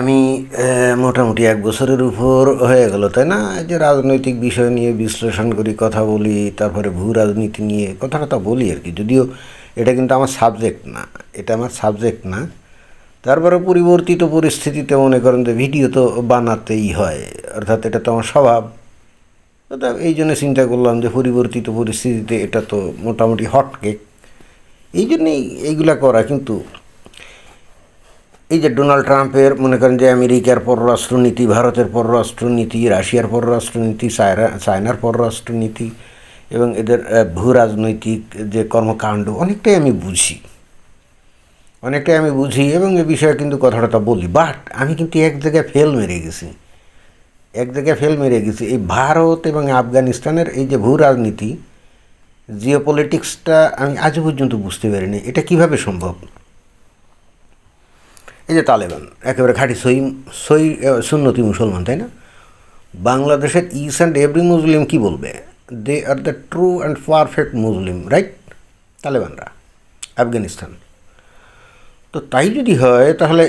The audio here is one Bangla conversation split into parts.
আমি মোটামুটি এক বছরের উপর হয়ে গেল, তাই না? যে রাজনৈতিক বিষয় নিয়ে বিশ্লেষণ করি, কথা বলি, তারপরে ভূ রাজনীতি নিয়ে কথা কথা বলি আর কি। যদিও এটা কিন্তু আমার সাবজেক্ট না, এটা আমার সাবজেক্ট না। তারপরে পরিবর্তিত পরিস্থিতিতে মনে করেন যে ভিডিও তো বানাতেই হয়, অর্থাৎ এটা তো আমার স্বভাব। এই জন্য চিন্তা করলাম যে পরিবর্তিত পরিস্থিতিতে এটা তো মোটামুটি হটকেক এই জন্যেই এইগুলা করা কিন্তু এই যে ডোনাল্ড ট্রাম্পের মনে করেন যে আমেরিকার পররাষ্ট্রনীতি, ভারতের পররাষ্ট্রনীতি, রাশিয়ার পররাষ্ট্রনীতি চায়না চায়নার পররাষ্ট্রনীতি এবং এদের ভূ রাজনৈতিক যে কর্মকাণ্ড, অনেকটাই আমি বুঝি। অনেকটাই আমি বুঝি এবং এ বিষয়ে কিন্তু কথাটা বলি। বাট আমি কিন্তু এক জায়গায় ফেল মেরে গেছি। এক জায়গায় ফেল মেরে গেছি। এই ভারত এবং আফগানিস্তানের এই যে ভূ রাজনীতি জিও পলিটিক্সটা আমি আজও পর্যন্ত বুঝতে পারিনি। এটা কীভাবে সম্ভব? এই যে তালেবান, একেবারে খাঁটি সই সই সুন্নতি মুসলমান, তাই না? বাংলাদেশের ইস অ্যান্ড এভরি মুসলিম কি বলবে? They are the true and perfect Muslim right তালেবানরা, Afghanistan. তো তাই যদি হয়, তাহলে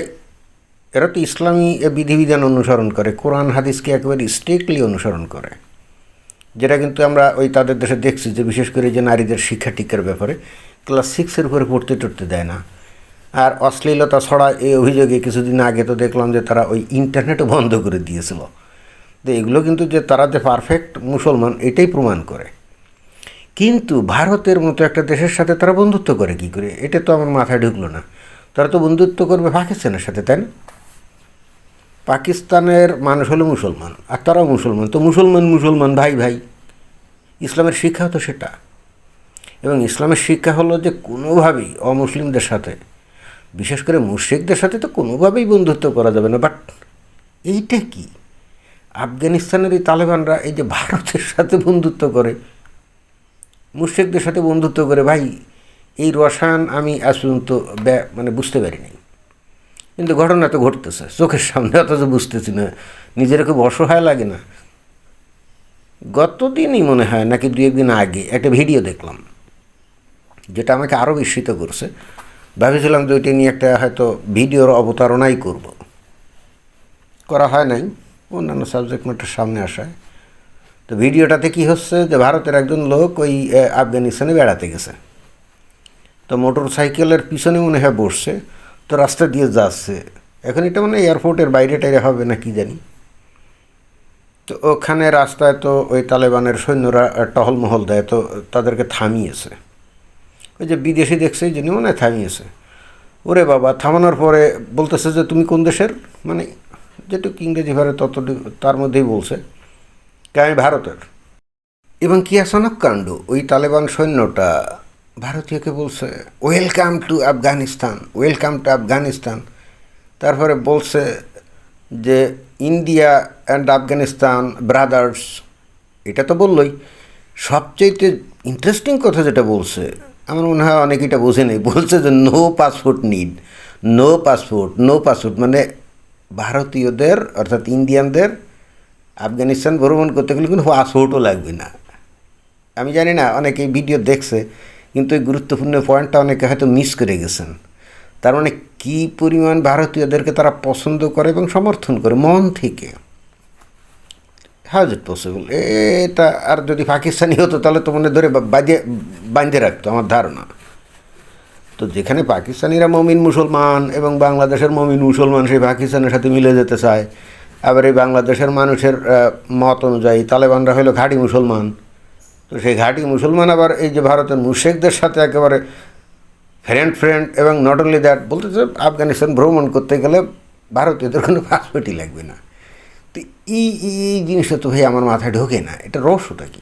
এরা তো ইসলামী বিধিবিধান অনুসরণ করে, কোরআন, হাদিসকে একেবারে স্ট্রিক্টলি অনুসরণ করে। যেটা কিন্তু আমরা ওই তাদের দেশে দেখছি, যে বিশেষ করে যে নারীদের শিক্ষা টিকার ব্যাপারে ক্লাস সিক্সের উপরে পড়তে টড়তে দেয় না। আর অশ্লীলতা ছড়া এই অভিযোগে কিছুদিন আগে তো দেখলাম যে তারা ওই ইন্টারনেটও বন্ধ করে দিয়েছিল। তো এগুলো কিন্তু যে তারা যে পারফেক্ট মুসলমান, এটাই প্রমাণ করে। কিন্তু ভারতের মতো একটা দেশের সাথে তারা বন্ধুত্ব করে কি করে? এটা তো আমার মাথায় ঢুকলো না। তারা তো বন্ধুত্ব করবে পাকিস্তানের সাথে, তাই না? পাকিস্তানের মানুষ হলো মুসলমান, আর তারাও মুসলমান। তো মুসলমান মুসলমান, ভাই ভাই, ইসলামের শিক্ষা তো সেটা। এবং ইসলামের শিক্ষা হলো যে কোনোভাবেই অমুসলিমদের সাথে বিশেষ করে মুশ্রিকদের সাথে তো কোনোভাবেই বন্ধুত্ব করা যাবে না বাট এইটা কি? আফগানিস্তানের এই তালেবানরা এই যে ভারতের সাথে বন্ধুত্ব করে, মুশ্রিকদের সাথে বন্ধুত্ব করে, ভাই, এই রসায়ন আমি আজ পর্যন্ত মানে বুঝতে পারিনি। কিন্তু ঘটনা তো ঘটতেছে, চোখের সামনে অথচ বুঝতেছি না, নিজের খুব অসহায় লাগে না। গতদিনই মনে হয় নাকি দু একদিন আগে একটা ভিডিও দেখলাম, যেটা আমাকে আরও বিস্মিত করছে। ভেবেছিলাম যে ওইটা নিয়ে একটা হয়তো ভিডিওর অবতারণাই করব। করা হয় নাই, অন্যান্য সাবজেক্ট ম্যাটার সামনে আসায়। তো ভিডিওটাতে কি হচ্ছে যে ভারতের একজন লোক ওই আফগানিস্তানে বেড়াতে গেছে। তো মোটর সাইকেলের পিছনে মনে হয় বসছে, তো রাস্তা দিয়ে যাচ্ছে। এখন এটা মানে এয়ারপোর্টের বাইরে টাইরে হবে না কি জানি। তো ওখানে রাস্তায় তো ওই তালেবানের সৈন্যরা টহলমহল দেয়, তো তাদেরকে থামিয়েছে। ওই যে বিদেশি দেখছে, এই জন্য মনে থামিয়েছে। ওরে বাবা, থামানোর পরে বলতেছে যে, তুমি কোন দেশের? মানে যেটুকু ইংরেজি ভারে তত তার মধ্যেই বলছে আমি ভারতের? এবং কি আসানক কাণ্ড। ওই তালেবান সৈন্যটা ভারতীয়কে বলছে welcome to Afghanistan welcome to Afghanistan তারপরে বলছে যে ইন্ডিয়া অ্যান্ড আফগানিস্তান ব্রাদার্স এটা তো বললই। সবচেয়ে ইন্টারেস্টিং কথা যেটা বলছে আমার মনে হয় অনেকে এটা বোঝে নেই। বলছে যে no passport need no passport no passport মানে ভারতীয়দের অর্থাৎ ইন্ডিয়ানদের আফগানিস্তান ভ্রমণ করতে গেলে কিন্তু পাসপোর্টও লাগবে না। আমি জানি না, অনেকে ভিডিও দেখছে, কিন্তু এই গুরুত্বপূর্ণ পয়েন্টটা অনেকে হয়তো মিস করে গেছেন। তার মানে কী পরিমাণ ভারতীয়দেরকে তারা পছন্দ করে এবং সমর্থন করে? মন থেকে। হাউজ ইট পসিবল এটা আর যদি পাকিস্তানি হতো, তাহলে তো মনে ধরে বাজে বাঁধে রাখতো আমার ধারণা। তো যেখানে পাকিস্তানিরা মমিন মুসলমান এবং বাংলাদেশের মমিন মুসলমান, সেই পাকিস্তানের সাথে মিলে যেতে চায়। আবার এই বাংলাদেশের মানুষের মত অনুযায়ী তালেবানরা হলো ঘাঁটি মুসলমান। তো সেই ঘাটি মুসলমান আবার এই যে ভারতের মুশেকদের সাথে একেবারে ফ্রেন্ড ফ্রেন্ড এবং নট অনলি দ্যাট বলতেছে আফগানিস্তান ভ্রমণ করতে গেলে ভারতীয়দের কোনো পাসপোর্টই লাগবে না। তো এই, এই- জিনিসটা তো ভাই আমার মাথায় ঢোকে না। এটা রহস্যটা কি?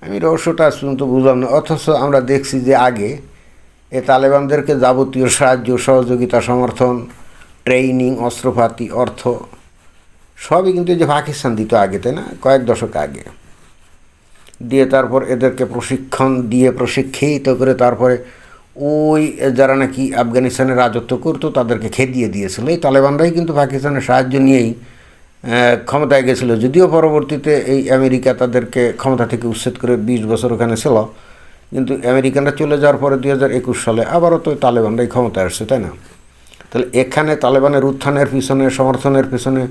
আমি রহস্যটা আজ পর্যন্ত বুঝলাম না। অথচ আমরা দেখছি যে আগে এ তালেবানদেরকে যাবতীয় সাহায্য, সহযোগিতা, সমর্থন ট্রেনিং অস্ত্রপাতি, অর্থ সবই কিন্তু যে পাকিস্তান দিত আগে, তাই না? কয়েক দশক আগে। দিয়ে তারপর এদেরকে প্রশিক্ষণ দিয়ে প্রশিক্ষিত করে তারপরে ওই যারা নাকি আফগানিস্তানে রাজত্ব করতো, তাদেরকে খেদিয়ে দিয়েছিল। এই তালেবানরাই কিন্তু পাকিস্তানের সাহায্য নিয়েই ক্ষমতায় গেছিল। যদিও পরবর্তীতে এই আমেরিকা তাদেরকে ক্ষমতা থেকে উচ্ছেদ করে বিশ বছর ওখানে ছিল, কিন্তু আমেরিকানরা চলে যাওয়ার পরে দুই হাজার একুশ সালে আবারও তো তালেবানরাই ক্ষমতায় আসছে, তাই না? তাহলে এখানে তালেবানের উত্থানের পিছনে, সমর্থনের পিছনে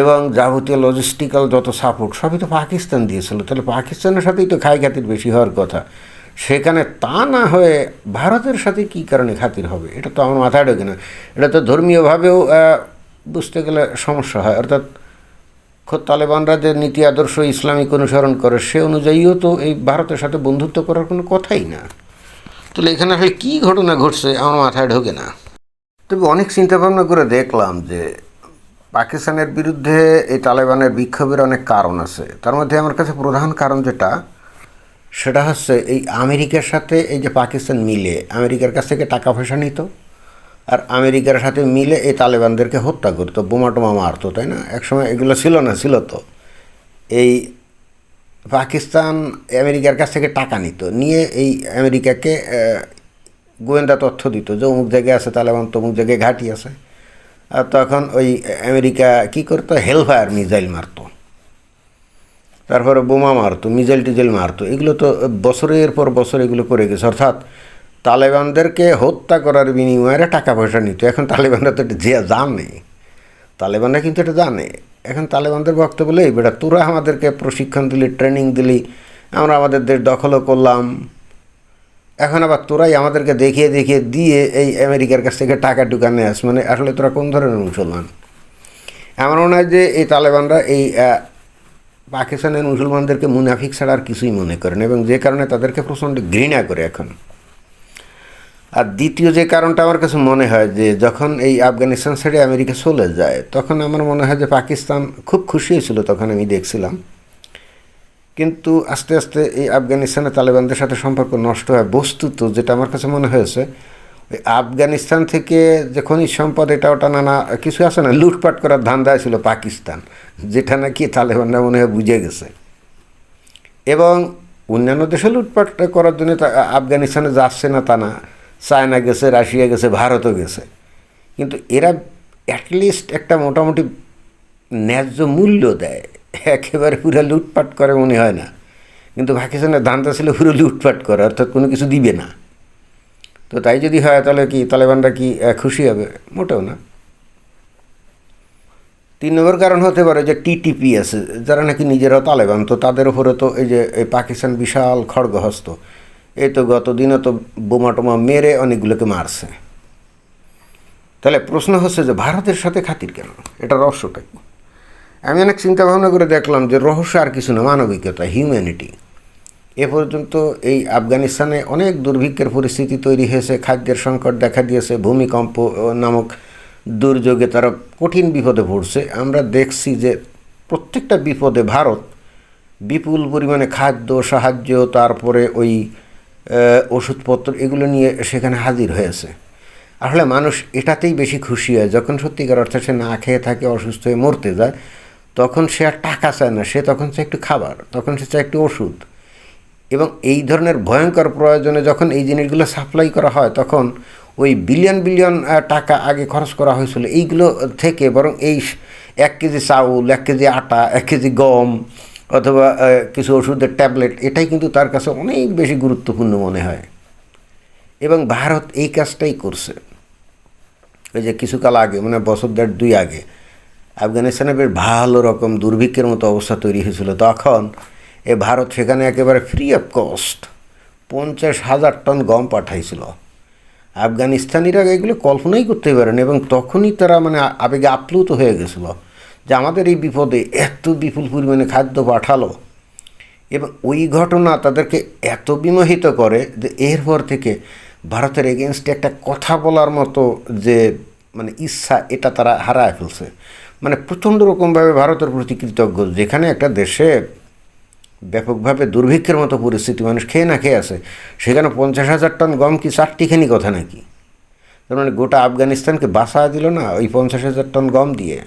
এবং যাবতীয় লজিস্টিক্যাল যত সাপোর্ট সবই তো পাকিস্তান দিয়েছিল। তাহলে পাকিস্তানের সাথেই তো খাই খাতির বেশি হওয়ার কথা। সেখানে তা না হয়ে ভারতের সাথে কি কারণে খাতির হবে? এটা তো আমার মাথায় ঢোকে না। এটা তো ধর্মীয়ভাবেও বুঝতে গেলে সমস্যা হয়। অর্থাৎ খোদ তালেবানরা যে নীতি আদর্শ ইসলামিক অনুসরণ করে, সে অনুযায়ীও তো এই ভারতের সাথে বন্ধুত্ব করার কোনো কথাই না। তাহলে এখানে আসলে কী ঘটনা ঘটছে আমার মাথায় ঢোকে না। তবে অনেক চিন্তা ভাবনা করে দেখলাম যে পাকিস্তানের বিরুদ্ধে এই তালেবানের বিক্ষোভের অনেক কারণ আছে। তার মধ্যে আমার কাছে প্রধান কারণ যেটা সেটা হচ্ছে এই আমেরিকার সাথে এই যে পাকিস্তান মিলে, আমেরিকার কাছ থেকে টাকা পয়সা নিত আর আমেরিকার সাথে মিলে এই তালেবানদেরকে হত্যা করতো, বোমা টোমা মারতো, তাই না? একসময় এগুলো ছিল না, ছিল তো। এই পাকিস্তান আমেরিকার কাছ থেকে টাকা নিত, নিয়ে এই আমেরিকাকে গোয়েন্দা তথ্য দিত যে অমুক জায়গায় আছে তালেবান, তমুক জায়গায় ঘাঁটি আছে। আর তখন ওই আমেরিকা কি করতো? হেলফায়ার মিসাইল মারতো। তারপরে বোমা মারতো মিজাইল টিজাইল মারতো, এগুলো তো বছরের পর বছর এগুলো করে গেছে। অর্থাৎ তালেবানদেরকে হত্যা করার বিনিময়ে টাকা পয়সা নিত। এখন তালেবানরা তো এটা যে জানে, তালেবানরা কিন্তু এটা জানে। এখন তালেবানদের বক্তব্য বলে বেটা, তোরা আমাদেরকে প্রশিক্ষণ দিলি, ট্রেনিং দিলি, আমরা আমাদের দেশ দখলও করলাম। এখন আবার তোরাই আমাদেরকে দেখিয়ে দেখিয়ে দিয়ে এই আমেরিকার কাছ থেকে টাকা টুকানে আস। মানে আসলে তোরা কোন ধরনের মুসলমান? এমন মনে হয় যে এই তালেবানরা এই পাকিস্তানের মুসলমানদেরকে মুনাফিক ছাড়া আর কিছুই মনে করেন এবং যে কারণে তাদেরকে প্রচণ্ড ঘৃণা করে এখন। আর দ্বিতীয় যে কারণটা আমার কাছে মনে হয় যে যখন এই আফগানিস্তান ছেড়ে আমেরিকা চলে যায়, তখন আমার মনে হয় যে পাকিস্তান খুব খুশি হয়েছিল তখন আমি দেখছিলাম। কিন্তু আস্তে আস্তে এই আফগানিস্তানে তালেবানদের সাথে সম্পর্ক নষ্ট হয় বস্তুত, যেটা আমার কাছে মনে হয়েছে আফগানিস্তান থেকে যে খনিজ সম্পদ, এটা ওটা নানা কিছু আছে না? লুটপাট করার ধান্দা ছিল পাকিস্তান, যেটা নাকি তালেবানরা মনে হয় বুঝে গেছে। এবং অন্যান্য দেশে লুটপাট করার জন্য আফগানিস্তানে যাচ্ছে না তা না। চায়না গেছে, রাশিয়া গেছে, ভারতও গেছে। কিন্তু এরা অ্যাটলিস্ট একটা মোটামুটি ন্যায্য মূল্য দেয়। একেবারে পুরো লুটপাট করে মনে হয় না। কিন্তু পাকিস্তানের ধান্দা ছিল পুরো লুটপাট করে, অর্থাৎ কোনো কিছু দিবে না। তো তাই যদি হয়, তাহলে কি তালেবানরা কি খুশি হবে? মোটেও না। তিন নম্বর কারণ হতে পারে যে টিটিপি আছে, যারা নাকি নিজেরাও তালেবান, তো তাদের উপরে তো এই যে, এই পাকিস্তান বিশাল খড়গহস্ত। এই তো গত দিনও তো বোমা টোমা মেরে অনেকগুলোকে মারছে। তাহলে প্রশ্ন হচ্ছে যে, ভারতের সাথে খাতির কেন? এটা রহস্যটা আমি অনেক চিন্তা ভাবনা করে দেখলাম যে, রহস্য আর কিছু না, মানবিকতা হিউম্যানিটি এ পর্যন্ত এই আফগানিস্তানে অনেক দুর্ভিক্ষের পরিস্থিতি তৈরি হয়েছে, খাদ্যের সংকট দেখা দিয়েছে, ভূমিকম্প নামক দুর্যোগে তারা কঠিন বিপদে পড়ছে। আমরা দেখছি যে প্রত্যেকটা বিপদে ভারত বিপুল পরিমাণে খাদ্য, সাহায্য, তারপরে ওই ওষুধপত্র এগুলো নিয়ে সেখানে হাজির হয়েছে। আসলে মানুষ এটাতেই বেশি খুশি হয়, যখন সত্যিকার অর্থে সে না খেয়ে থাকে, অসুস্থ হয়ে মরতে যায়, তখন সে আর টাকা চায় না, সে তখন চায় একটু খাবার, তখন সে চায় একটু ওষুধ। এবং এই ধরনের ভয়ঙ্কর প্রয়োজনে যখন এই জিনিসগুলো সাপ্লাই করা হয়, তখন ওই বিলিয়ন বিলিয়ন টাকা আগে খরচ করা হয়েছিল। এইগুলো থেকে বরং এই এক কেজি চাউল, এক কেজি আটা, এক কেজি গম অথবা কিছু ওষুধের ট্যাবলেট, এটাই কিন্তু তার কাছে অনেক বেশি গুরুত্বপূর্ণ মনে হয়। এবং ভারত এই কাজটাই করছে। ওই যে কিছুকাল আগে মানে বছর দেড় দুই আগে আফগানিস্তানে বেশ ভালো রকম দুর্ভিক্ষের মতো অবস্থা তৈরি হয়েছিল। তখন এ ভারত সেখানে একেবারে ফ্রি অফ কস্ট পঞ্চাশ হাজার টন গম পাঠাইছিল। আফগানিস্তানিরা এগুলো কল্পনাই করতে পারেন এবং তখনই তারা মানে আবেগে আপ্লুত হয়ে গেছিল যে আমাদের এই বিপদে এত বিপুল পরিমাণে খাদ্য পাঠালো। এবং ওই ঘটনা তাদেরকে এত বিমোহিত করে যে এরপর থেকে ভারতের এগেনস্টে একটা কথা বলার মতো যে মানে ইচ্ছা, এটা তারা হারায় ফেলছে। মানে প্রচণ্ড রকমভাবে ভারতের প্রতি কৃতজ্ঞ। যেখানে একটা দেশে ব্যাপকভাবে দুর্ভিক্ষের মতো পরিস্থিতি মানুষ খেয়ে না খেয়ে আছে, সেখানে পঞ্চাশ হাজার টন গম কি চারটিখানি কথা নাকি? তার মানে গোটা আফগানিস্তানকে বাঁচা দিল না ওই পঞ্চাশ হাজার টন গম দিয়ে।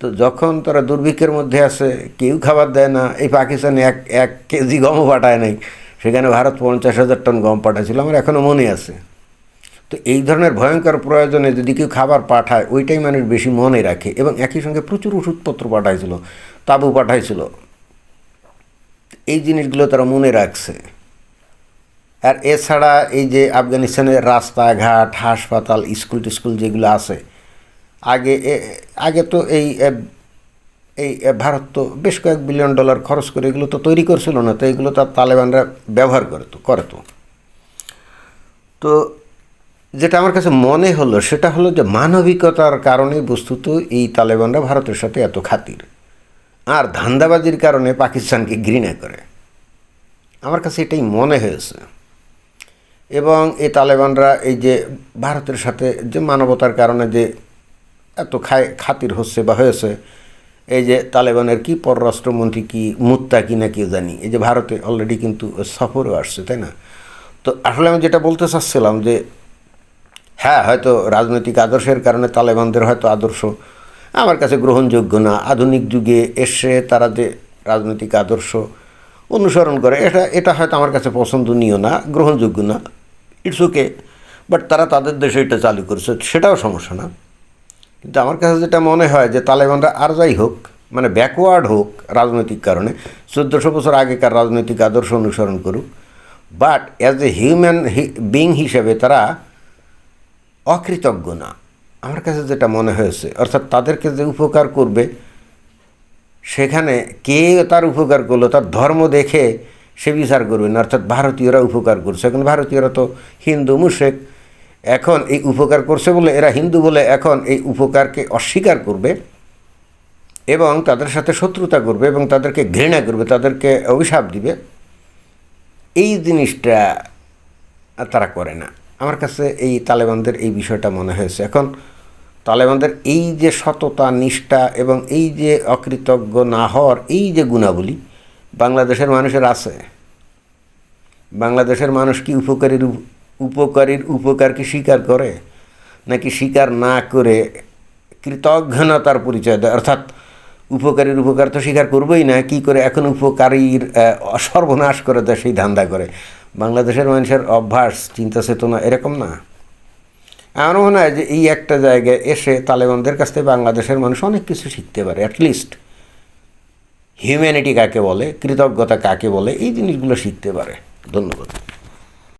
তো যখন তারা দুর্ভিক্ষের মধ্যে আছে, কেউ খাবার দেয় না, এই পাকিস্তানে এক এক কেজি গমও পাঠায় নাই, সেখানে ভারত পঞ্চাশ হাজার টন গম পাঠাচ্ছিল আমার এখনও মনে আছে। তো এই ধরনের ভয়ঙ্কর প্রয়োজনে যদি কেউ খাবার পাঠায়, ওইটাই মানুষ বেশি মনে রাখে এবং একই সঙ্গে প্রচুর ওষুধপত্র পাঠাইছিল, তাবু পাঠাইছিল। জিনিসগুলো তারা মনে রাখছে। আর এছাড়া এই যে আফগানিস্তানের রাস্তাঘাট, হাসপাতাল, স্কুল টিস্কুল যেগুলো আছে, আগে আগে তো এই এই ভারত তো বেশ কয়েক বিলিয়ন ডলার খরচ করে এগুলো তো তৈরি করছিল না, তো এগুলো তো তালেবানরা ব্যবহার করে তো করে তো তো যেটা আমার কাছে মনে হলো, সেটা হলো যে মানবিকতার কারণে বস্তুত এই তালেবানরা ভারতের সাথে এত খাতির। আর ধান্দাবাজির কারণে পাকিস্তানকে ঘৃণা করে। আমার কাছে এটাই মনে হয়েছে। এবং এই তালেবানরা এই যে ভারতের সাথে যে মানবতার কারণে যে এত খায় খাতির হচ্ছে বা হয়েছে, এই যে তালেবানের কি পররাষ্ট্রমন্ত্রী কি মুত্তা কি না কি জানি, এই যে ভারতে অলরেডি কিন্তু সফরও আসছে, তাই না? তো আসলে আমি যেটা বলতে চাচ্ছিলাম যে হ্যাঁ হয়তো রাজনৈতিক আদর্শের কারণে তালেবানদের হয়তো আদর্শ আমার কাছে গ্রহণযোগ্য না। আধুনিক যুগে এসে তারা যে রাজনৈতিক আদর্শ অনুসরণ করে, এটা এটা হয়তো আমার কাছে পছন্দনীয় না, গ্রহণযোগ্য না। ইটস ওকে বাট তারা তাদের দেশে এটা চালু করছে, সেটাও সমস্যা না। কিন্তু আমার কাছে যেটা মনে হয় যে তালেবানরা আর যাই হোক মানে ব্যাকওয়ার্ড হোক রাজনৈতিক কারণে, চোদ্দোশো বছর আগেকার রাজনৈতিক আদর্শ অনুসরণ করুক। But as a human being হিসেবে তারা অকৃতজ্ঞ না। আমার কাছে যেটা মনে হয়েছে, অর্থাৎ তাদেরকে যে উপকার করবে, সেখানে কে তার উপকার করল, তার ধর্ম দেখে সে বিচার করবে না। অর্থাৎ ভারতীয়রা উপকার করছে। এখন ভারতীয়রা তো হিন্দু, মুশেক। এখন এই উপকার করছে বলে, এরা হিন্দু বলে এখন এই উপকারকে অস্বীকার করবে এবং তাদের সাথে শত্রুতা করবে এবং তাদেরকে ঘৃণা করবে, তাদেরকে অভিশাপ দিবে। এই জিনিসটা তারা করে না। আমার কাছে এই তালেবানদের এই বিষয়টা মনে হয়েছে। এখন তালেবানদের এই যে সততা, নিষ্ঠা এবং এই যে অকৃতজ্ঞ না হওয়ার এই যে গুণাবলী বাংলাদেশের মানুষের আছে। বাংলাদেশের মানুষ কি উপকারীর উপ- উপকারীর উপকারকে স্বীকার করে? নাকি স্বীকার না করে কৃতজ্ঞতার পরিচয় দেয়? অর্থাৎ উপকারীর উপকার তো স্বীকার করবোই না, কি করে এখন উপকারীর সর্বনাশ করে দেয়, সেই ধান্দা করে। বাংলাদেশের মানুষের অভ্যাস চিন্তা চেতনা এরকম না। আমার মনে হয় যে এই একটা জায়গায় এসে তালেবানদের কাছ থেকে বাংলাদেশের মানুষ অনেক কিছু শিখতে পারে অ্যাটলিস্ট হিউম্যানিটি কাকে বলে, কৃতজ্ঞতা কাকে বলে, এই জিনিসগুলো শিখতে পারে। ধন্যবাদ।